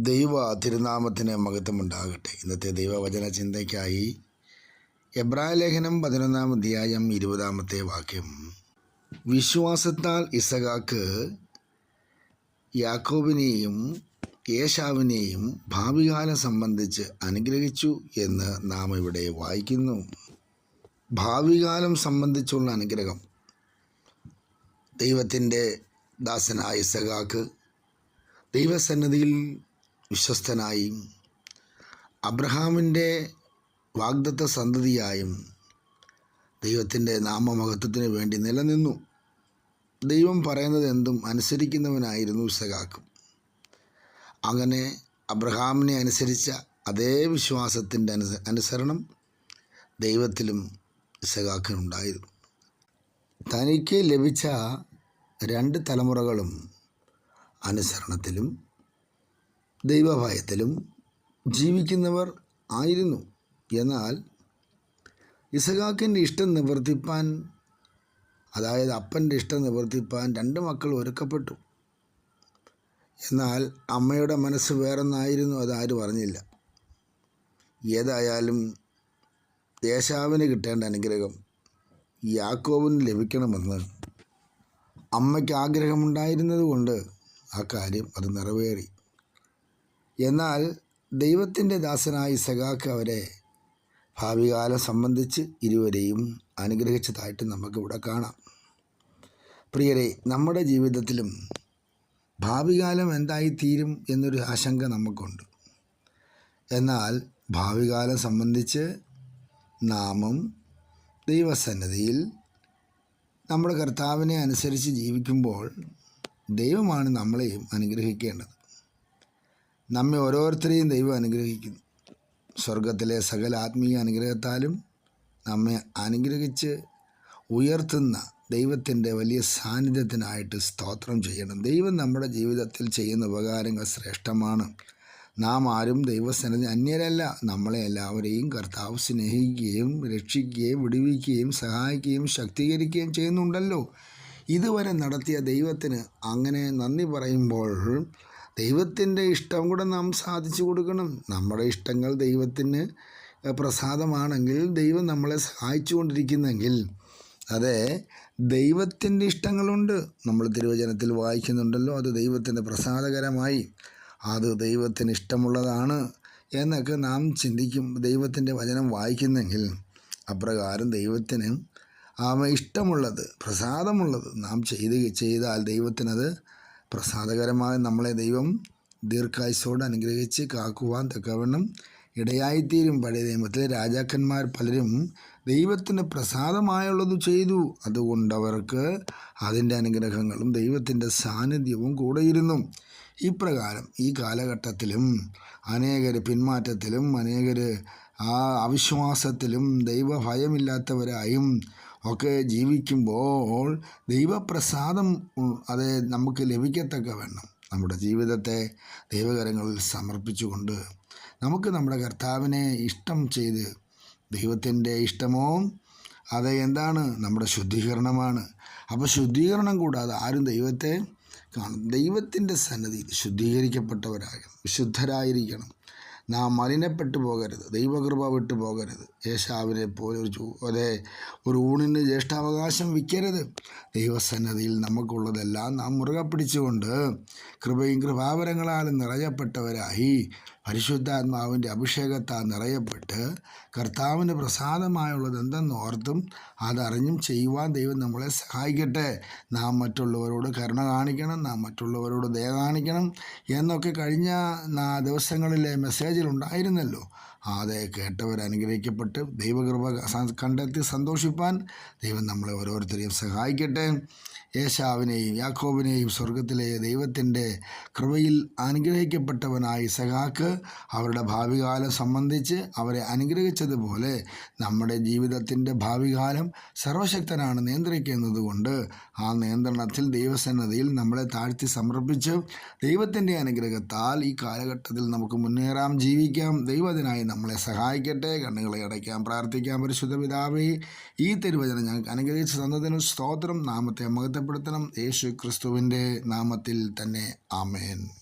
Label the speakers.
Speaker 1: ദൈവ തിരുനാമത്തിന് മഹത്വമുണ്ടാകട്ടെ. ഇന്നത്തെ ദൈവവചന ചിന്തയ്ക്കായി എബ്രായ ലേഖനം പതിനൊന്നാം അധ്യായം ഇരുപതാമത്തെ വാക്യം. വിശ്വാസത്താൽ ഇസഖാക്ക് യാക്കോബിനെയും യേശാവിനെയും ഭാവികാലം സംബന്ധിച്ച് അനുഗ്രഹിച്ചു എന്ന് നാം ഇവിടെ വായിക്കുന്നു. ഭാവികാലം സംബന്ധിച്ചുള്ള അനുഗ്രഹം. ദൈവത്തിന്റെ ദാസനായ ഇസഖാക്ക് ദൈവസന്നിധിയിൽ വിശ്വസ്തനായും അബ്രഹാമിന്റെ വാഗ്ദത്ത സന്തതിയായും ദൈവത്തിന്റെ നാമമഹത്വത്തിന് വേണ്ടി നിലനിന്നു. ദൈവം പറയുന്നത് എന്തും അനുസരിക്കുന്നവനായിരുന്നു ഇസഹാക്കും. അങ്ങനെ അബ്രഹാമിനെ അനുസരിച്ച അതേ വിശ്വാസത്തിന്റെ അനുസ അനുസരണം ദൈവത്തിലും ഇസഹാക്കിനുണ്ടായിരുന്നു തനിക്ക് ലഭിച്ച രണ്ട് തലമുറകളും അനുസരണത്തിലും ദൈവഭയത്തിലും ജീവിക്കുന്നവർ ആയിരുന്നു. എന്നാൽ ഇസഹാക്കിന്റെ ഇഷ്ടം നിവർത്തിപ്പാൻ അതായത് അപ്പന്റെ ഇഷ്ടം നിവർത്തിപ്പാൻ രണ്ട് മക്കൾ ഒരുക്കപ്പെട്ടു. എന്നാൽ അമ്മയുടെ മനസ്സ് വേറൊന്നായിരുന്നു അതാരും അറിഞ്ഞില്ല ഏതായാലും ദേശാവിന് കിട്ടേണ്ട അനുഗ്രഹം യാക്കോവിന് ലഭിക്കണമെന്ന് അമ്മയ്ക്ക് ആഗ്രഹമുണ്ടായിരുന്നത് കൊണ്ട് ആ കാര്യം അത് നിറവേറി. എന്നാൽ ദൈവത്തിന്റെ ദാസനായി സഖാക്ക് അവരെ ഭാവികാലം സംബന്ധിച്ച് ഇരുവരെയും അനുഗ്രഹിച്ചതായിട്ട് നമുക്കിവിടെ കാണാം. പ്രിയരെ നമ്മുടെ ജീവിതത്തിലും ഭാവികാലം എന്തായിത്തീരും എന്നൊരു ആശങ്ക നമുക്കുണ്ട്. എന്നാൽ ഭാവികാലം സംബന്ധിച്ച് നാമും ദൈവസന്നതിയിൽ നമ്മുടെ കർത്താവിനെ അനുസരിച്ച് ജീവിക്കുമ്പോൾ ദൈവമാണ് നമ്മളെയും അനുഗ്രഹിക്കേണ്ടത്. നമ്മെ ഓരോരുത്തരെയും ദൈവം അനുഗ്രഹിക്കുന്നു. സ്വർഗത്തിലെ സകല ആത്മീയ അനുഗ്രഹത്താലും നമ്മെ അനുഗ്രഹിച്ച് ഉയർത്തുന്ന ദൈവത്തിന്റെ വലിയ സാന്നിധ്യത്തിനായിട്ട് സ്തോത്രം ചെയ്യണം. ദൈവം നമ്മുടെ ജീവിതത്തിൽ ചെയ്യുന്ന ഉപകാരങ്ങൾ ശ്രേഷ്ഠമാണ്. നാം ആരും ദൈവസന്നിധി അന്യരല്ല. നമ്മളെ എല്ലാവരെയും കർത്താവ് സ്നേഹിക്കുകയും രക്ഷിക്കുകയും വിടുവിക്കുകയും സഹായിക്കുകയും ശക്തീകരിക്കുകയും ചെയ്യുന്നുണ്ടല്ലോ. ഇതുവരെ നടത്തിയ ദൈവത്തിന് അങ്ങനെ നന്ദി പറയുമ്പോൾ ദൈവത്തിന്റെ ഇഷ്ടം കൂടെ നാം സാധിച്ചു കൊടുക്കണം. നമ്മുടെ ഇഷ്ടങ്ങൾ ദൈവത്തിന് പ്രസാദമാണെങ്കിൽ ദൈവം നമ്മളെ സഹായിച്ചു കൊണ്ടിരിക്കുന്നെങ്കിൽ അതെ ദൈവത്തിന്റെ ഇഷ്ടങ്ങളുണ്ട്. നമ്മൾ തിരുവചനത്തിൽ വായിക്കുന്നുണ്ടല്ലോ അത് ദൈവത്തിന്റെ പ്രസാദകരമായി അത് ദൈവത്തിന് ഇഷ്ടമുള്ളതാണ് എന്നൊക്കെ നാം ചിന്തിക്കും. ദൈവത്തിന്റെ വചനം വായിക്കുന്നെങ്കിൽ അപ്രകാരം ദൈവത്തിന് ആമ ഇഷ്ടമുള്ളത് പ്രസാദമുള്ളത് നാം ചെയ്ത് ചെയ്താൽ ദൈവത്തിനത് പ്രസാദകരമായി നമ്മളെ ദൈവം ദീർഘായുസോട് അനുഗ്രഹിച്ച് കാക്കുവാൻ തക്കവണ്ണം ഇടയായിത്തീരും. പഴയ നിയമത്തിലെ രാജാക്കന്മാർ പലരും ദൈവത്തിന് പ്രസാദമായുള്ളത് ചെയ്തു. അതുകൊണ്ട് അവർക്ക് അതിന്റെ അനുഗ്രഹങ്ങളും ദൈവത്തിന്റെ സാന്നിധ്യവും കൂടെയിരുന്നു. ഇപ്രകാരം ഈ കാലഘട്ടത്തിലും അനേകർ പിന്മാറ്റത്തിലും അനേകർ ആ അവിശ്വാസത്തിലും ദൈവഭയമില്ലാത്തവരായും ഒക്കെ ജീവിക്കുമ്പോൾ ദൈവപ്രസാദം അത് നമുക്ക് ലഭിക്കത്തക്ക വേണം നമ്മുടെ ജീവിതത്തെ ദൈവകരങ്ങളിൽ സമർപ്പിച്ചുകൊണ്ട് നമുക്ക് നമ്മുടെ കർത്താവിനെ ഇഷ്ടം ചെയ്ത് ദൈവത്തിന്റെ ഇഷ്ടമോ അത് എന്താണ്? നമ്മുടെ ശുദ്ധീകരണമാണ്. അപ്പോൾ ശുദ്ധീകരണം കൂടാതെ ആരും ദൈവത്തെ കാണും ദൈവത്തിന്റെ സന്നദ്ധി ശുദ്ധീകരിക്കപ്പെട്ടവരാകണം വിശുദ്ധരായിരിക്കണം. നാം മലിനപ്പെട്ടു പോകരുത്. ദൈവകൃപ വിട്ടു പോകരുത്. യേശാവിനെ പോലെ ഒരു ചൂ അതെ ഒരു ഊണിന് ജ്യേഷ്ഠാവകാശം വിൽക്കരുത്. ദൈവസന്നദ്ധിയിൽ നമുക്കുള്ളതെല്ലാം നാം മുറുകെ പിടിച്ചുകൊണ്ട് കൃപയും കൃപാവരങ്ങളാലും നിറയപ്പെട്ടവരായി പരിശുദ്ധാത്മാവിന്റെ അഭിഷേകത്താൽ നിറയപ്പെട്ട് കർത്താവിന് പ്രസാദമായുള്ളത് എന്തെന്ന് ഓർത്തും അതറിഞ്ഞും ചെയ്യുവാൻ ദൈവം നമ്മളെ സഹായിക്കട്ടെ. നാം മറ്റുള്ളവരോട് കരുണ കാണിക്കണം. നാം മറ്റുള്ളവരോട് ദയ കാണിക്കണം. എന്നൊക്കെ കഴിഞ്ഞ ദിവസങ്ങളിലെ മെസ്സേജിലുണ്ടായിരുന്നല്ലോ അത് കേട്ടവർ അനുഗ്രഹിക്കപ്പെട്ട് ദൈവകൃപ കണ്ടെത്തി സന്തോഷിപ്പാൻ ദൈവം നമ്മളെ ഓരോരുത്തരെയും സഹായിക്കട്ടെ. യേശാവിനെയും യാക്കോബിനെയും സ്വർഗത്തിലെ ദൈവത്തിന്റെ കൃപയിൽ അനുഗ്രഹിക്കപ്പെട്ടവനായി സഖാക്ക് അവരുടെ ഭാവികാലം സംബന്ധിച്ച് അവരെ അനുഗ്രഹിച്ചതുപോലെ നമ്മുടെ ജീവിതത്തിന്റെ ഭാവികാലം സർവശക്തനാണ് നിയന്ത്രിക്കുന്നത് കൊണ്ട് ആ നിയന്ത്രണത്തിൽ ദൈവസന്നതിയിൽ നമ്മളെ താഴ്ത്തി സമർപ്പിച്ച് ദൈവത്തിന്റെ അനുഗ്രഹത്താൽ ഈ കാലഘട്ടത്തിൽ നമുക്ക് മുന്നേറാം ജീവിക്കാം. ദൈവത്തിനായി നമ്മളെ സഹായിക്കട്ടെ. കണ്ണുകളെ അടയ്ക്കാം. പ്രാർത്ഥിക്കാം. പരിശുദ്ധ പിതാവേ ഈ തിരുവചനം ഞങ്ങൾക്ക് അനുഗ്രഹിച്ച് തന്നതിന് സ്തോത്രം. നാമത്തെ മഹത്വപ്പെടുത്തണം. യേശു ക്രിസ്തുവിന്റെ നാമത്തിൽ തന്നെ. ആമേൻ.